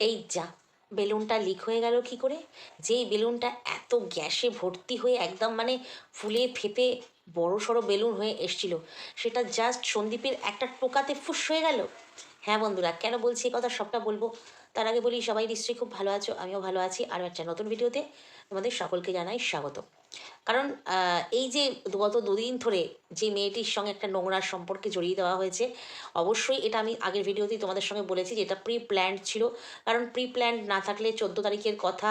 এই যা, বেলুনটা লিক হয়ে গেল কি করে? যেই বেলুনটা এত গ্যাসে ভর্তি হয়ে একদম মানে ফুলে ফেপে বড় সড়ো বেলুন হয়ে এসছিল, সেটা জাস্ট সন্দীপের একটা টোকাতে ফুস হয়ে গেল। হ্যাঁ বন্ধুরা, কেন বলছি কথা সবটা বলব? তার আগে বলি, সবাই নিশ্চয়ই খুব ভালো আছো, আমিও ভালো আছি। আরও একটা নতুন ভিডিওতে তোমাদের সকলকে জানাই স্বাগত কারণ এই যে গত দুদিন ধরে যে মেয়েটির সঙ্গে একটা নোংরা সম্পর্কে জড়িয়ে দেওয়া হয়েছে, অবশ্যই এটা আমি আগের ভিডিওতেই তোমাদের সঙ্গে বলেছি যে এটা প্রি প্ল্যান্ড ছিল। কারণ প্রি প্ল্যান্ড না থাকলে চোদ্দ তারিখের কথা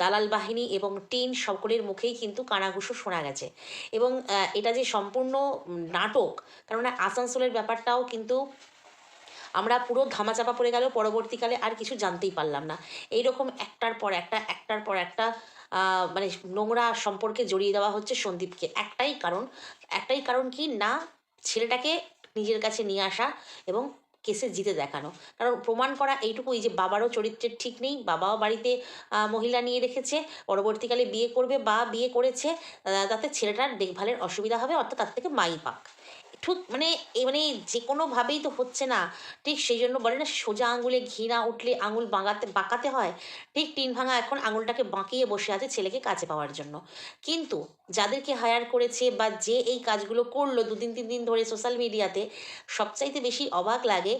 দালাল বাহিনী এবং টিন সকলের মুখেই কিন্তু কানাঘুষো শোনা গেছে। এবং এটা যে সম্পূর্ণ নাটক কারণ আসানসোলের ব্যাপারটাও কিন্তু আমরা পুরো ধামাচাপা পড়ে গেল পরবর্তীকালে আর কিছু জানতেই পারলাম না। এইরকম একটার পর একটা, একটার পর একটা মানে নোংরা সম্পর্কে জড়িয়ে দেওয়া হচ্ছে সন্দীপকে। একটাই কারণ একটাই কারণ কি? না, ছেলেটাকে নিজের কাছে নিয়ে আসা এবং কেসে জিতে দেখানো। কারণ প্রমাণ করা এইটুকুই যে বাবারও চরিত্রের ঠিক নেই, বাবাও বাড়িতে মহিলা নিয়ে রেখেছে, পরবর্তীকালে বিয়ে করবে বা বিয়ে করেছে তাতে ছেলেটার দেখভালের অসুবিধা হবে, অর্থাৎ তার থেকে মাই পাক। ঠিক মানে মানে যে কোনোভাবেই তো হচ্ছে না। ঠিক সেই জন্য বলে না, সোজা আঙুলে ঘি না উঠলে আঙুল বাঁকাতে বাঁকাতে হয়। ঠিক টিন ভাঙা এখন আঙুলটাকে বাঁকিয়ে বসে আছে ছেলেকে কাজে পাওয়ার জন্য। কিন্তু যাদেরকে হায়ার করেছে বা যে এই কাজগুলো করল দুদিন, তিন দিন ধরে সোশ্যাল মিডিয়াতে সবচাইতে বেশি অবাক লাগে।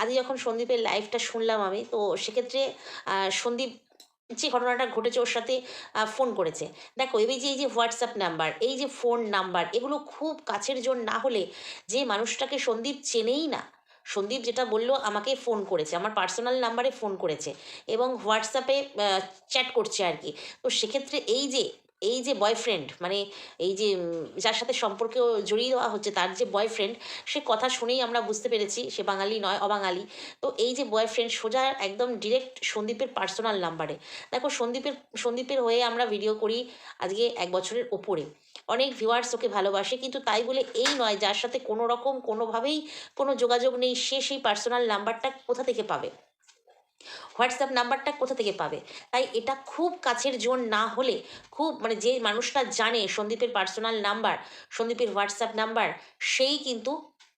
আজ যখন সন্দীপের লাইফটা শুনলাম আমি, তো সেক্ষেত্রে সন্দীপ যে ঘটনাটা ঘটেছে, ওর সাথে ফোন করেছে। দেখো, এই যে এই যে হোয়াটসঅ্যাপ নাম্বার এই যে ফোন নাম্বার এগুলো খুব কাছের জন না হলে যে মানুষটাকে সন্দীপ চেনেই না। সন্দীপ যেটা বলল, আমাকে ফোন করেছে, আমার পার্সোনাল নাম্বারে ফোন করেছে এবং হোয়াটসঅ্যাপে চ্যাট করছে আর কি। তো সেক্ষেত্রে এই যে এই যে বয়ফ্রেন্ড মানে এই যে যার সাথে সম্পর্কে জড়িয়ে দেওয়া হচ্ছে, তার যে বয়ফ্রেন্ড সে কথা শুনেই আমরা বুঝতে পেরেছি, সে বাঙালি নয়, অবাঙালি। তো এই যে বয়ফ্রেন্ড সোজা একদম ডিরেক্ট সন্দীপের পার্সোনাল নাম্বারে দেখো, সন্দীপের সন্দীপের হয়ে আমরা ভিডিও করি আজকে এক বছরের ওপরে। অনেক ভিউয়ার্স ওকে ভালোবাসে, কিন্তু তাই বলে এই নয়, যার সাথে কোনো রকম কোনোভাবেই কোনো যোগাযোগ নেই, সে সেই পার্সোনাল নাম্বারটা কোথা থেকে পাবে? হোয়াটসঅ্যাপ নাম্বারটা কোথা থেকে পাবে? তাই এটা খুব কাছের জোন না হলে খুব মানে যে মানুষটা জানে সন্দীপের পার্সোনাল নাম্বার সন্দীপের হোয়াটসঅ্যাপ নাম্বার সেই কিন্তু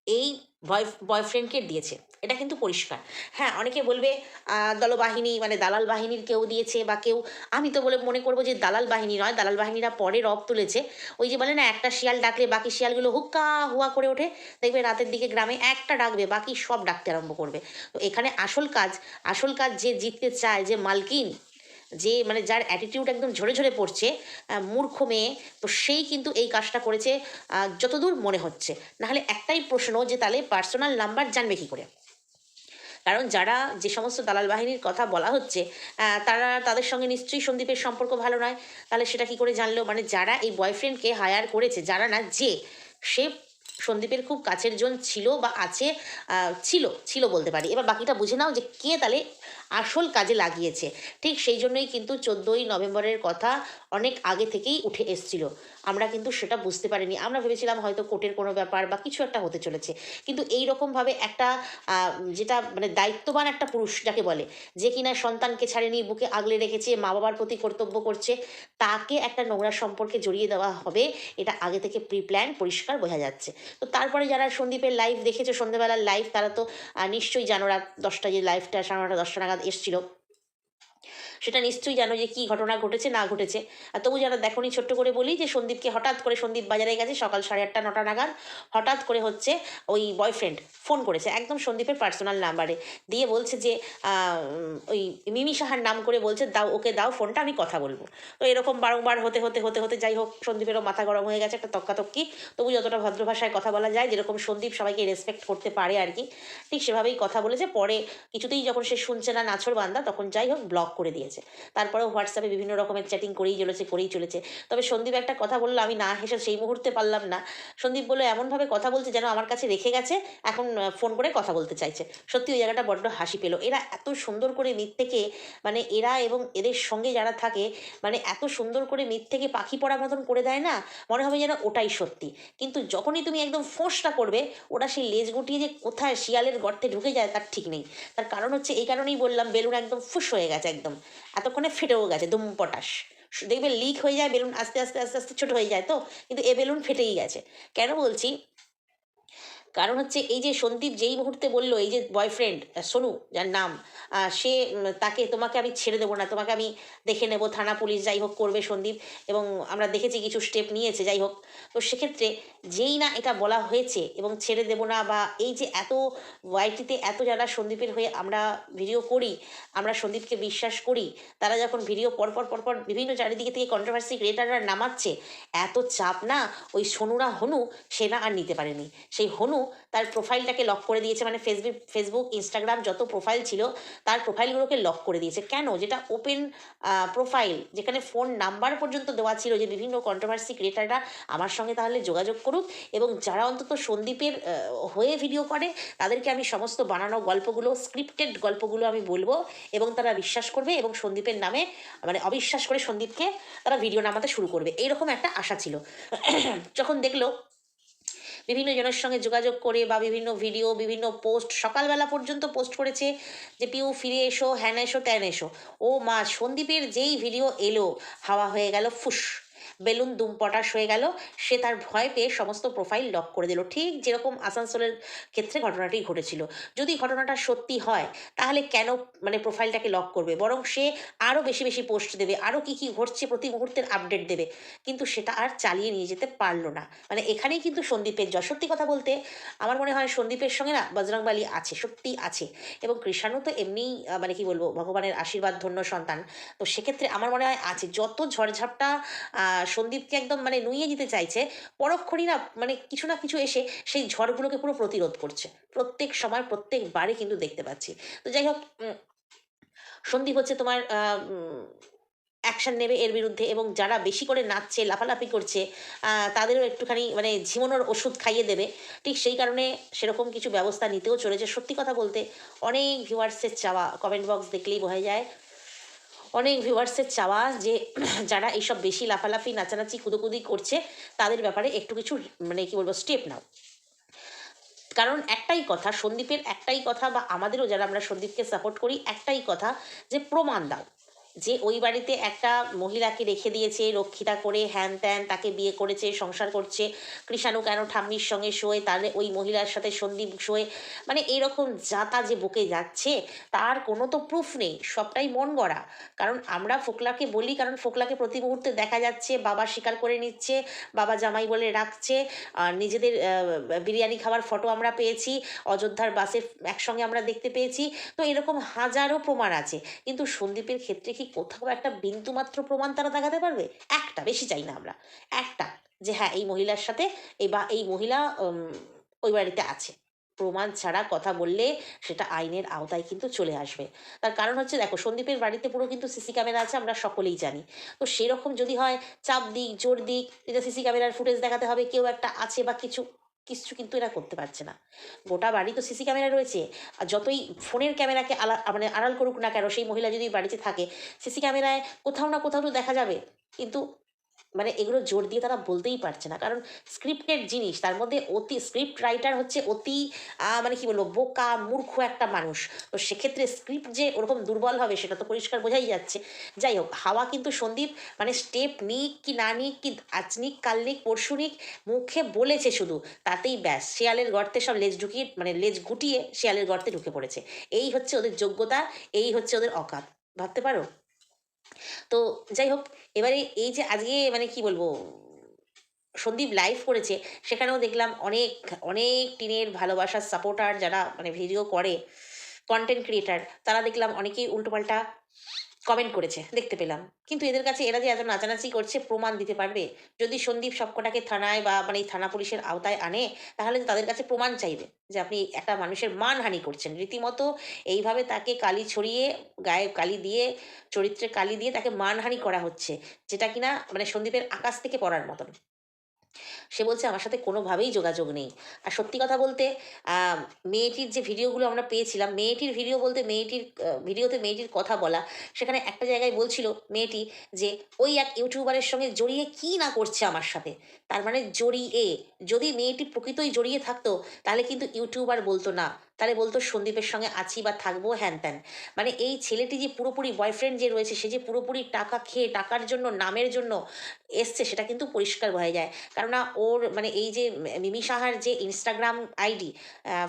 এই বয় বয়ফ্রেন্ডকে দিয়েছে। এটা কিন্তু পরিষ্কার। হ্যাঁ অনেকে বলবে দলবাহিনী মানে দালাল বাহিনীর কেউ দিয়েছে বা কেউ, আমি তো বলে মনে করব যে দালাল বাহিনী নয়, দালাল বাহিনীরা পরে রব তুলেছে। ওই যে বলে না, একটা শিয়াল ডাকলে বাকি শিয়ালগুলো হুক্কা হুয়া করে ওঠে। দেখবে রাতের দিকে গ্রামে একটা ডাকবে, বাকি সব ডাকতে আরম্ভ করবে। তো এখানে আসল কাজ আসল কাজ যে জিততে চায় যে মালকিন যে মানে যার অ্যাটিটিউড একদম ঝরে ঝরে পড়ছে মূর্খ মেয়ে, তো সেই কিন্তু এই কাজটা করেছে যতদূর মনে হচ্ছে। নাহলে একটাই প্রশ্ন যে তাহলে পার্সোনাল নাম্বার জানবে কী করে? কারণ যারা যে সমস্ত দালাল বাহিনীর কথা বলা হচ্ছে তারা তাদের সঙ্গে নিশ্চয়ই সন্দীপের সম্পর্ক ভালো নয়। তাহলে সেটা কি করে জানলো? মানে যারা এই বয়ফ্রেন্ডকে হায়ার করেছে, যারা না যে, সে সন্দীপের খুব কাছের জন ছিল বা আছে ছিল ছিল বলতে পারি। এবার বাকিটা বুঝে নাও যে কে তাহলে আসল কাজে লাগিয়েছে। ঠিক সেই জন্যই কিন্তু চোদ্দোই নভেম্বরের কথা অনেক আগে থেকেই উঠে এসছিল। আমরা কিন্তু সেটা বুঝতে পারিনি। আমরা ভেবেছিলাম হয়তো কোর্টের কোনো ব্যাপার বা কিছু একটা হতে চলেছে। কিন্তু এই রকমভাবে একটা যেটা মানে দায়িত্ববান একটা পুরুষ যাকে বলে, যে কিনা সন্তানকে ছাড়েনি, বুকে আগলে রেখেছে মা বাবার প্রতি কর্তব্য করছে, তাকে একটা নোংরা সম্পর্কে জড়িয়ে দেওয়া হবে, এটা আগে থেকে প্রি প্ল্যান পরিষ্কার বোঝা যাচ্ছে। তো তারপরে যারা সন্দীপের লাইভ দেখেছ, সন্ধ্যেবেলার লাইভ তারা তো নিশ্চয়ই জানো রাত দশটা যে লাইভটা সাড়ে নটা, দশটা নাগাদ এসছিল সেটা নিশ্চয়ই জানো যে কী ঘটনা ঘটেছে, না ঘটেছে। আর তবু যারা দেখোনি ছোট্ট করে বলি যে সন্দীপকে হঠাৎ করে সন্দীপ বাজারে গেছে সকাল সাড়ে আটটা, নটা নাগাদ। হঠাৎ করে হচ্ছে ওই বয়ফ্রেন্ড ফোন করেছে একদম সন্দীপের পার্সোনাল নাম্বারে দিয়ে বলছে যে ওই মিমি সাহার নাম করে বলছে, দাও, ওকে দাও ফোনটা আমি কথা বলব। তো এরকম বারংবার হতে হতে হতে হতে যাই হোক, সন্দীপেরও মাথা গরম হয়ে গেছে একটা তক্কাতক্কি। তবু যতটা ভদ্র ভাষায় কথা বলা যায়, যেরকম সন্দীপ সবাইকে রেসপেক্ট করতে পারে আর কি, ঠিক সেভাবেই কথা বলেছে। পরে কিছুতেই যখন সে শুনছে না নাছর বান্দা, তখন যাই হোক ব্লক করে দিয়েছে। তারপরেও হোয়াটসঅ্যাপে বিভিন্ন রকমের চ্যাটিং করেই চলেছে করেই চলেছে। তবে সন্দীপ একটা কথা বলল, আমি না হেসে সেই মুহূর্তে পারলাম না। সন্দীপ বলল, এমনভাবে কথা বলছে যেন আমার কাছে রেখে গেছে, এখন ফোন করে কথা বলতে চাইছে। সত্যি ওই জায়গাটা বড্ড হাসি পেল। এরা এত সুন্দর করে মিথ্যেকে মানে এরা এবং এদের সঙ্গে যারা থাকে মানে এত সুন্দর করে মিথ্যেকে পাখি পড়ার মতন করে দেয় না, মনে হবে যেন ওটাই সত্যি। কিন্তু যখনই তুমি একদম ফোঁসটা করবে, ওরা সেই লেজ গুটিয়ে যে কোথায় শিয়ালের গর্তে ঢুকে যায়, তার ঠিক নেই। তার কারণ হচ্ছে, এই কারণেই বললাম, বেলুন একদম ফুস হয়ে গেছে একদম। এতক্ষণে ফেটেও গেছে, দুম পটাশ। দেখবে লিক হয়ে যায়, বেলুন আস্তে আস্তে আস্তে আস্তে ছোটো হয়ে যায় তো, কিন্তু এ বেলুন ফেটেই গেছে। কেন বলছি? কারণ হচ্ছে এই যে সন্দীপ যেই মুহূর্তে বলল, এই যে বয়ফ্রেন্ড সোনু, যার নাম সে তাকে, তোমাকে আমি ছেড়ে দেবো না, তোমাকে আমি দেখে নেব, থানা পুলিশ যাই হোক করবে সন্দীপ, এবং আমরা দেখেছি কিছু স্টেপ নিয়েছে, যাই হোক। তো সেক্ষেত্রে যেই না এটা বলা হয়েছে এবং ছেড়ে দেবো না বা এই যে এত ওয়াইটিতে এত যারা সন্দীপের হয়ে আমরা ভিডিও করি, আমরা সন্দীপকে বিশ্বাস করি, তারা যখন ভিডিও পরপর পরপর বিভিন্ন চারিদিকে থেকে কন্ট্রোভার্সি ক্রিয়েটাররা নামাচ্ছে, এত চাপ না, ওই সোনুরা, হনু, সে না আর নিতে পারেনি। সেই হনু তার প্রোফাইলটাকে লক করে দিয়েছে। মানে ফেসবুক ফেসবুক ইনস্টাগ্রাম যত প্রোফাইল ছিল, তার প্রোফাইলগুলোকে লক করে দিয়েছে। কেন? যেটা ওপেন প্রোফাইল যেখানে ফোন নাম্বার পর্যন্ত দেওয়া ছিল যে বিভিন্ন কন্ট্রোভার্সি ক্রিয়েটাররা আমার সঙ্গে তাহলে যোগাযোগ করুক এবং যারা অন্তত সন্দীপের হয়ে ভিডিও করে, তাদেরকে আমি সমস্ত বানানো গল্পগুলো স্ক্রিপ্টেড গল্পগুলো আমি বলব এবং তারা বিশ্বাস করবে এবং সন্দীপের নামে মানে অবিশ্বাস করে সন্দীপকে তারা ভিডিও নামাতে শুরু করবে। এইরকম একটা আশা ছিল। যখন দেখল বিভিন্ন জনের সঙ্গে যোগাযোগ করে বা বিভিন্ন ভিডিও বিভিন্ন পোস্ট সকালবেলা পর্যন্ত পোস্ট করেছে যে, পিউ, ফিরে এসো, হ্যান এসো, ট্যান এসো। ও মা, সন্দীপের যেই ভিডিও এলো, হাওয়া হয়ে গেল, ফুস। বেলুন দুম পটাশ হয়ে গেল। সে তার ভয় পেয়ে সমস্ত প্রোফাইল লক করে দিল। ঠিক যেরকম আসানসোলের ক্ষেত্রে ঘটনাটি ঘটেছিল। যদি ঘটনাটা সত্যি হয় তাহলে কেন মানে প্রোফাইলটাকে লক করবে? বরং সে আরও বেশি বেশি পোস্ট দেবে আরও কী কী ঘটছে প্রতি মুহূর্তের আপডেট দেবে। কিন্তু সেটা আর চালিয়ে নিয়ে যেতে পারল না। মানে এখানেই কিন্তু সন্দীপের জয়। সত্যি কথা বলতে আমার মনে হয় সন্দীপের সঙ্গে না বজরংবালি আছে সত্যি আছে। এবং কৃষাণু তো এমনিই আহ, মানে কি বলব ভগবানের আশীর্বাদ ধন্য সন্তান। তো সেক্ষেত্রে আমার মনে হয় আছে। যত ঝড়ঝাপটা সন্দীপকে একদম মানে নুইয়ে দিতে চাইছে, পরক্ষণই না মানে কিছু না কিছু এসে সেই ঝড়গুলোকে পুরো প্রতিরোধ করছে। প্রত্যেক সময় প্রত্যেকবারে কিন্তু দেখতে পাচ্ছি। তো যাই হোক সন্দীপ হচ্ছে তোমার অ্যাকশন নেবে এর বিরুদ্ধে এবং যারা বেশি করে নাচছে, লাফালাফি করছে তাদেরও একটুখানি মানে ঝিমোনোর ওষুধ খাইয়ে দেবে। ঠিক সেই কারণে সেরকম কিছু ব্যবস্থা নিতেও চলেছে। সত্যি কথা বলতে অনেক ভিউয়ার্সের চাওয়া কমেন্ট বক্স দেখলেই বোঝা যায়। অনেক ভিউয়ার্সের চাওয়া যে, যারা এইসব বেশি লাফালাফি, নাচানাচি, কুদোকুদি করছে, তাদের ব্যাপারে একটু কিছু মানে কি বলব স্টেপ নাও। কারণ একটাই কথা, সন্দীপের একটাই কথা বা আমাদেরও যারা আমরা সন্দীপকে সাপোর্ট করি, একটাই কথা যে প্রমাণ দাও। যে ওই বাড়িতে একটা মহিলাকে রেখে দিয়েছে, রক্ষিতা করে হ্যান ত্যান, তাকে বিয়ে করেছে, সংসার করছে, কৃষাণু কেন ঠাম্মির সঙ্গে শোয়, তাহলে ওই মহিলার সাথে সন্দীপ শোয় মানে এরকম যাতা যে বকে যাচ্ছে, তার কোনো তো প্রুফ নেই, সবটাই মন গড়া। কারণ আমরা ফোকলাকে বলি, কারণ ফোকলাকে প্রতি মুহূর্তে দেখা যাচ্ছে, বাবা স্বীকার করে নিচ্ছে, বাবা জামাই বলে রাখছে, আর নিজেদের বিরিয়ানি খাওয়ার ফটো আমরা পেয়েছি, অযোধ্যার বাসে একসঙ্গে আমরা দেখতে পেয়েছি, তো এরকম হাজারো প্রমাণ আছে। কিন্তু সন্দীপের ক্ষেত্রে কি কোথাও একটা বিন্দুমাত্র প্রমাণ তারা দেখাতে পারবে? একটা, বেশি চাই না আমরা। একটা, যে হ্যাঁ এই মহিলার সাথে এই বা, এই মহিলা ওই বাড়িতে আছে। প্রমাণ ছাড়া কথা বললে সেটা আইনের আওতায় কিন্তু চলে আসবে। তার কারণ হচ্ছে, দেখো, সন্দীপের বাড়িতে পুরো কিন্তু সিসি ক্যামেরা আছে, আমরা সকলেই জানি। তো সেরকম যদি হয়, চাপ দিক, জোর দিক, এটা সিসি ক্যামেরার ফুটেজ দেখাতে হবে, কেউ একটা আছে বা কিছু কিছু কিন্তু এরা করতে পারছে না। গোটা বাড়ি তো সিসি ক্যামেরা রয়েছে। আর যতই ফোনের ক্যামেরাকে আলা মানে আড়াল করুক না কেন, সেই মহিলা যদি বাড়িতে থাকে, সিসি ক্যামেরায় কোথাও না কোথাও তো দেখা যাবে। কিন্তু মানে এগুলো জোর দিয়ে তারা বলতেই পারছে না। কারণ স্ক্রিপ্টেড জিনিস, তার মধ্যে অতি স্ক্রিপ্ট রাইটার হচ্ছে অতি মানে কি বলব, বোকা, মূর্খ একটা মানুষ। তো সেক্ষেত্রে স্ক্রিপ্ট যে ওরকম দুর্বল হবে, সেটা তো পরিষ্কার বোঝাই যাচ্ছে। যাই হোক, হাওয়া কিন্তু সন্দীপ মানে স্টেপ নিক কি না নিক, কি আজ নিক, কাল নিক, পরশু নিক, মুখে বলেছে শুধু, তাতেই ব্যাস। শেয়ালের গর্তে সব লেজ ঢুকিয়ে মানে লেজ গুটিয়ে শেয়ালের গর্তে ঢুকে পড়েছে। এই হচ্ছে ওদের যোগ্যতা, এই হচ্ছে ওদের অকাত। ভাবতে পারো? তো যাই হোক এবারে এই যে আজকে মানে কি বলব, সন্দীপ লাইভ করেছে, সেখানেও দেখলাম অনেক অনেক টিনের ভালোবাসার সাপোর্টার যারা মানে ভিডিও করে কন্টেন্ট ক্রিয়েটার তারা দেখলাম অনেকেই উল্টোপাল্টা কমেন্ট করেছে, দেখতে পেলাম। কিন্তু এদের কাছে এরা যে এত নাচানাচি করছে, প্রমাণ দিতে পারবে? যদি সন্দীপ সবকটাকে থানায় বা মানে থানা পুলিশের আওতায় আনে, তাহলে তাদের কাছে প্রমাণ চাইবে যে আপনি একটা মানুষের মানহানি করছেন। রীতিমতো এইভাবে তাকে কালি ছড়িয়ে, গায়ে কালি দিয়ে, চরিত্রে কালি দিয়ে তাকে মানহানি করা হচ্ছে, যেটা কিনা মানে সন্দীপের আকাশ থেকে পড়ার মতন। সে বলছে, আমার সাথে কোনোভাবেই যোগাযোগ নেই। আর সত্যি কথা বলতে মেয়েটির যে ভিডিওগুলো আমরা পেয়েছিলাম, মেয়েটির ভিডিও বলতে মেয়েটির ভিডিওতে মেয়েটির কথা বলা, সেখানে একটা জায়গায় বলছিল মেয়েটি যে, ওই এক ইউটিউবারের সঙ্গে জড়িয়ে কি না করছে আমার সাথে? তার মানে জড়িয়ে, যদি মেয়েটি প্রকৃতই জড়িয়ে থাকতো, তাহলে কিন্তু ইউটিউবার বলতো না। তাহলে বলতো সন্দীপের সঙ্গে আছি বা থাকব, হ্যান ত্যান। মানে এই ছেলেটি যে পুরোপুরি বয়ফ্রেন্ড যে রয়েছে, সে যে পুরোপুরি টাকা খেয়ে টাকার জন্য, নামের জন্য এসছে, সেটা কিন্তু পরিষ্কার হয়ে যায়। কেননা ওর মানে এই যে মিমি সাহার যে ইনস্টাগ্রাম আইডি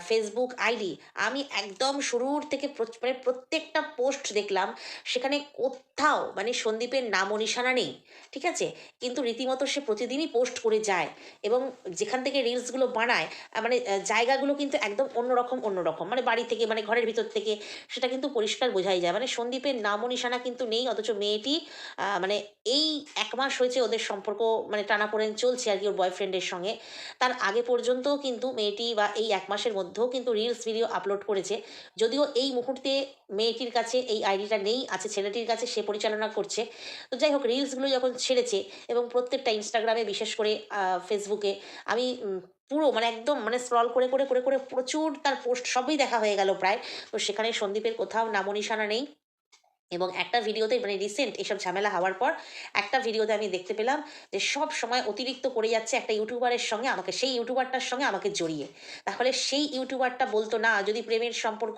ফেসবুক আইডি আমি একদম শুরুর থেকে মানে প্রত্যেকটা পোস্ট দেখলাম, সেখানে কোথাও মানে সন্দীপের নাম ও নিশানা নেই, ঠিক আছে? কিন্তু রীতিমতো সে প্রতিদিনই পোস্ট করে যায় এবং যেখান থেকে রিলসগুলো বানায় মানে জায়গাগুলো কিন্তু একদম অন্যরকম। অন্যরকম। মানে বাড়ি থেকে মানে ঘরের ভিতর থেকে সেটা কিন্তু পরিষ্কার বোঝাই যায়। মানে সন্দীপের নামও নিশানা কিন্তু নেই, অথচ মেয়েটি মানে এই এক মাস হয়েছে ওদের সম্পর্ক মানে টানাপোড়েন চলছে আর কি ওর বয়ফ্রেন্ডের সঙ্গে। তার আগে পর্যন্তও কিন্তু মেয়েটি বা এই এক মাসের মধ্যেও কিন্তু রিলস ভিডিও আপলোড করেছে। যদিও এই মুহূর্তে মেয়েটির কাছে এই আইডিটা নেই, আছে ছেলেটির কাছে, সে পরিচালনা করছে। তো যাই হোক রিলসগুলো যখন ছেড়েছে এবং প্রত্যেকটা ইনস্টাগ্রামে বিশেষ করে ফেসবুকে আমি পুরো মানে একদম মানে স্ক্রল করে করে করে করে প্রচুর তার পোস্ট সবই দেখা হয়ে গেল প্রায়। তো সেখানে সন্দীপের কোথাও নামো নিশানা নেই। এবং একটা ভিডিওতে মানে রিসেন্ট এসব ঝামেলা হওয়ার পর একটা ভিডিওতে আমি দেখতে পেলাম যে সব সময় অতিরিক্ত করে যাচ্ছে একটা ইউটিউবারের সঙ্গে আমাকে সেই ইউটিউবারটার সঙ্গে আমাকে জড়িয়ে। তাহলে সেই ইউটিউবারটা বলতো, না, যদি প্রেমের সম্পর্ক,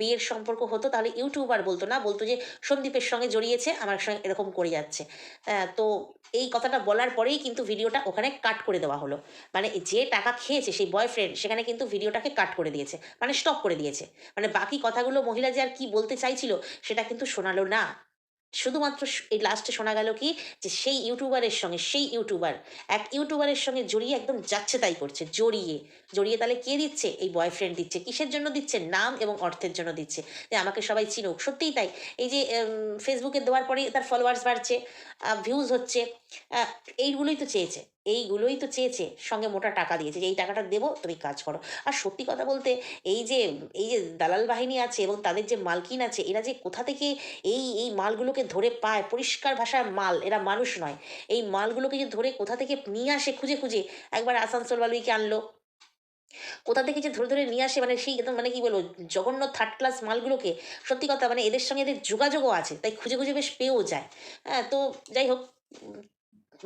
বিয়ের সম্পর্ক হতো, তাহলে ইউটিউবার বলতো না, বলতো যে সন্দীপের সঙ্গে জড়িয়েছে, আমার সঙ্গে এরকম করে যাচ্ছে। তো এই কথাটা বলার পরেই কিন্তু ভিডিওটা ওখানে কাট করে দেওয়া হলো। মানে যে টাকা খেয়েছে, সেই বয়ফ্রেন্ড সেখানে কিন্তু ভিডিওটাকে কাট করে দিয়েছে মানে স্টপ করে দিয়েছে। মানে বাকি কথাগুলো মহিলা যে আর কি বলতে চাইছিল, সেটা কিন্তু শোনালো না। শুধুমাত্র এই লাস্টে শোনা গেল কি? যে সেই ইউটিউবারের সঙ্গে, সেই ইউটিউবার, এক ইউটিউবারের সঙ্গে জড়িয়ে একদম যাচ্ছে তাই করছে, জড়িয়ে। জড়িয়ে তাহলে কে দিচ্ছে? এই বয়ফ্রেন্ড দিচ্ছে। কিসের জন্য দিচ্ছে? নাম এবং অর্থের জন্য দিচ্ছে। যে আমাকে সবাই চিনুক। সত্যিই তাই। এই যে ফেসবুকে দেওয়ার পরেই তার ফলোয়ার্স বাড়ছে ভিউজ হচ্ছে। এইগুলোই তো চেয়েছে, এইগুলোই তো চেয়েছে, সঙ্গে মোটা টাকা দিয়েছে যে এই টাকাটা দেবো, তুমি কাজ করো। আর সত্যি কথা বলতে এই যে এই যে দালাল বাহিনী আছে এবং তাদের যে মালকিন আছে, এরা যে কোথা থেকে এই এই মালগুলোকে ধরে পায়, পরিষ্কার ভাষার মাল, এরা মানুষ নয়। এই মালগুলোকে যে ধরে কোথা থেকে নিয়ে আসে খুঁজে খুঁজে, একবার আসানসোল বালুইকে আনলো। কোথা থেকে যে ধরে ধরে নিয়ে আসে মানে সেই একদম মানে কি বলব, জঘন্য থার্ড ক্লাস মালগুলোকে, সত্যি কথা মানে এদের সঙ্গে এদের যোগাযোগও আছে, তাই খুঁজে খুঁজে বেশ পেয়েও যায়। হ্যাঁ তো যাই হোক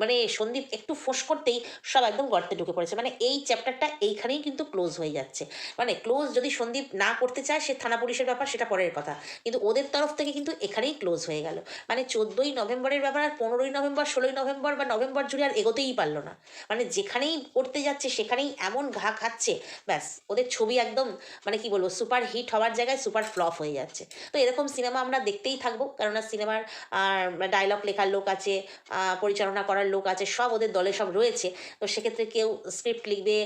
মানে সন্দীপ একটু ফোঁস করতেই সব একদম গর্তে ঢুকে পড়েছে। মানে এই চ্যাপ্টারটা এইখানেই কিন্তু ক্লোজ হয়ে যাচ্ছে। মানে ক্লোজ যদি সন্দীপ না করতে চায়, সে থানা পুলিশের ব্যাপার সেটা পরের কথা। কিন্তু ওদের তরফ থেকে কিন্তু এখানেই ক্লোজ হয়ে গেল। মানে চোদ্দোই নভেম্বরের ব্যাপার আর পনেরোই নভেম্বর, ষোলোই নভেম্বর বা নভেম্বর জুড়ে আর এগোতেই পারল না। মানে যেখানেই করতে যাচ্ছে, সেখানেই এমন ঘা খাচ্ছে, ব্যাস, ওদের ছবি একদম মানে কি বলব সুপার হিট হওয়ার জায়গায় সুপার ফ্লপ হয়ে যাচ্ছে। তো এরকম সিনেমা আমরা দেখতেই থাকব। কেননা সিনেমার ডায়লগ লেখার লোক আছে পরিচালনা পরিচালনা করার লোক আছে, সব ওদের দলে সব রয়েছে। তো সেক্ষেত্রে কেউ স্ক্রিপ্ট লিখবে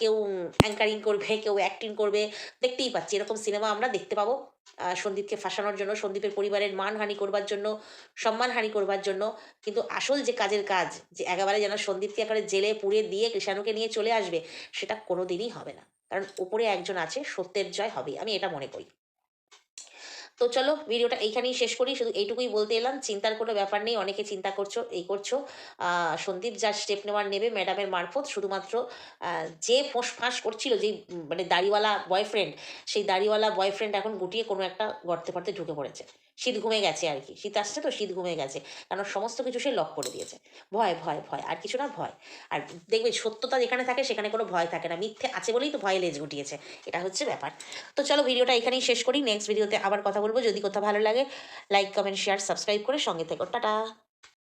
কেউ অ্যাঙ্কারিং করবে, কেউ অ্যাক্টিং করবে, দেখতেই পাচ্ছি। এরকম সিনেমা আমরা দেখতে পাবো সন্দীপকে ফাঁসানোর জন্য, সন্দীপের পরিবারের মানহানি করবার জন্য সম্মানহানি করবার জন্য। কিন্তু আসল যে কাজের কাজ, যে একেবারে যেন সন্দীপকে একেবারে জেলে পুড়ে দিয়ে কৃষাণুকে নিয়ে চলে আসবে, সেটা কোনো দিনই হবে না। কারণ উপরে একজন আছে, সত্যের জয় হবে আমি এটা মনে করি। তো চলো ভিডিওটা এইখানেই শেষ করি, শুধু এইটুকুই বলতে এলাম, চিন্তার কোনো ব্যাপার নেই, অনেকে চিন্তা করছ, এই করছ। সন্দীপ যা স্টেপ নেওয়ার নেবে ম্যাডামের মারফত, শুধুমাত্র যে ফোঁস ফাঁস করছিল যে মানে দাড়িওয়ালা বয়ফ্রেন্ড সেই দাড়িওয়ালা বয়ফ্রেন্ড এখন গুটিয়ে কোনো একটা গর্তে ফর্তে ঢুকে পড়েছে। শীত ঘুমে গেছে আর কি শীত আসছে তো, শীত ঘুমে গেছে। কারণ সমস্ত কিছু সে লক করে দিয়েছে। ভয় ভয় ভয়, আর কিছু না, ভয়। আর দেখবে সত্যতা যেখানে থাকে সেখানে কোনো ভয় থাকে না। মিথ্যে আছে বলেই তো ভয় লেজ গুটিয়েছে। এটা হচ্ছে ব্যাপার। তো চলো ভিডিওটা এখানেই শেষ করি। নেক্সট ভিডিওতে আবার কথা বলব। যদি কোথাও ভালো লাগে লাইক কমেন্ট শেয়ার সাবস্ক্রাইব করে সঙ্গে থেকো। টাটা!